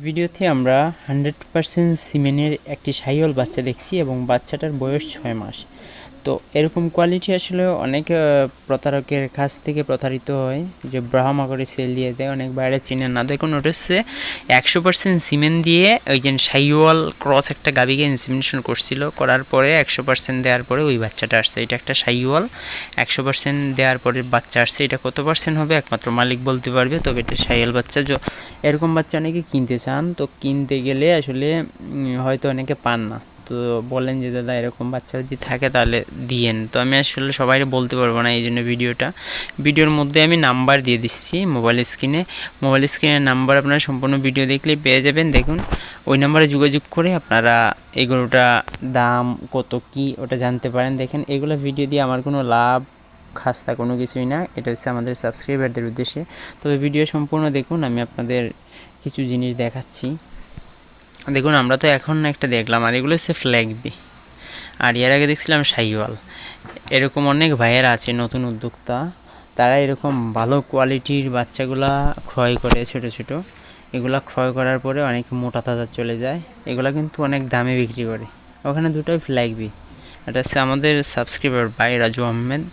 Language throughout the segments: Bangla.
ভিডিওতে আমরা হান্ড্রেড পার্সেন্ট সিমেনের একটি সাইওয়াল বাচ্চা দেখছি এবং বাচ্চাটার বয়স ছয় মাস। তো এরকম কোয়ালিটি আসলে অনেক প্রতারকের কাছ থেকে প্রতারিত হয় যে ব্রাহ্মা করে সেল দিয়ে দেয়, অনেক বাইরে চিনে না। দেখুন, ওটা একশো পার্সেন্ট সিমেন্ট দিয়ে ওই যে সাইওয়াল ক্রস একটা গাবিকে ইনসিমিনেশন করছিল, করার পরে একশো পার্সেন্ট দেওয়ার পরে ওই বাচ্চাটা আসছে। এটা একটা সাইওয়াল, একশো পার্সেন্ট দেওয়ার পরে বাচ্চা আসছে। এটা কত পার্সেন্ট হবে একমাত্র মালিক বলতে পারবে, তবে এটা সাইওয়াল বাচ্চা। এরকম বাচ্চা অনেকে কিনতে চান, তো কিনতে গেলে আসলে হয়তো অনেকে পান না। তো বলেন যে, দাদা, এরকম বাচ্চা যদি থাকে তাহলে দিয়েন। তো আমি আসলে সবাই বলতে পারব না এই জন্য ভিডিওটা। ভিডিওর মধ্যে আমি নাম্বার দিয়ে দিচ্ছি মোবাইল স্ক্রিনে। মোবাইল স্ক্রিনের নাম্বার আপনারা সম্পূর্ণ ভিডিও দেখলে পেয়ে যাবেন। দেখুন, ওই নাম্বারে যোগাযোগ করে আপনারা এগুলোটা দাম, কত কি, ওটা জানতে পারেন। দেখেন, এগুলো ভিডিও দিয়ে আমার কোনো লাভ খাস্তা কোনো কিছুই না। এটা হচ্ছে আমাদের সাবস্ক্রাইবারদের উদ্দেশ্যে। তবে ভিডিও সম্পূর্ণ দেখুন, আমি আপনাদের কিছু জিনিস দেখাচ্ছি। দেখুন, আমরা তো এখন একটা দেখলাম, আর এগুলো হচ্ছে ফ্ল্যাগ বি আর এর আগে দেখছিলাম সাইওয়াল। এরকম অনেক ভাইয়েরা আছে, নতুন উদ্যোক্তা। তারা এরকম ভালো কোয়ালিটির বাচ্চাগুলা ক্রয় করে ছোট ছোট। এগুলা ক্রয় করার পরে অনেক মোটা তাজা চলে যায়। এগুলা কিন্তু অনেক দামে বিক্রি করে। ওখানে দুটোই ফ্ল্যাগ বি এটা হচ্ছে আমাদের সাবস্ক্রাইবার ভাই রাজু আহমেদ।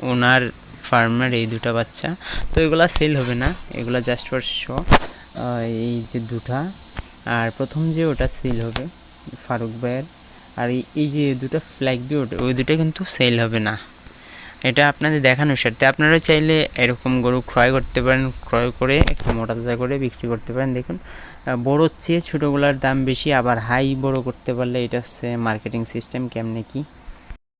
ওনার ফার্মের এই দুটো বাচ্চা। তো এগুলা সেল হবে না, এগুলা জাস্ট ফর শো এই যে দুটা, আর প্রথম যে ওটা সেল হবে, ফারুক ভাইয়ের। আর এই- যে দুটো ফ্ল্যাগ দিয়ে ওটা ওই দুটো কিন্তু সেল হবে না। এটা আপনাদের দেখানোর স্বার্থে আপনারা চাইলে এরকম গরু ক্রয় করতে পারেন, ক্রয় করে একটা মোটা তাজা করে বিক্রি করতে পারেন। দেখুন বড়োর চেয়ে ছোটোগুলার দাম বেশি, আবার হাই বড় করতে পারলে এটা হচ্ছে মার্কেটিং সিস্টেম কেমনে কি?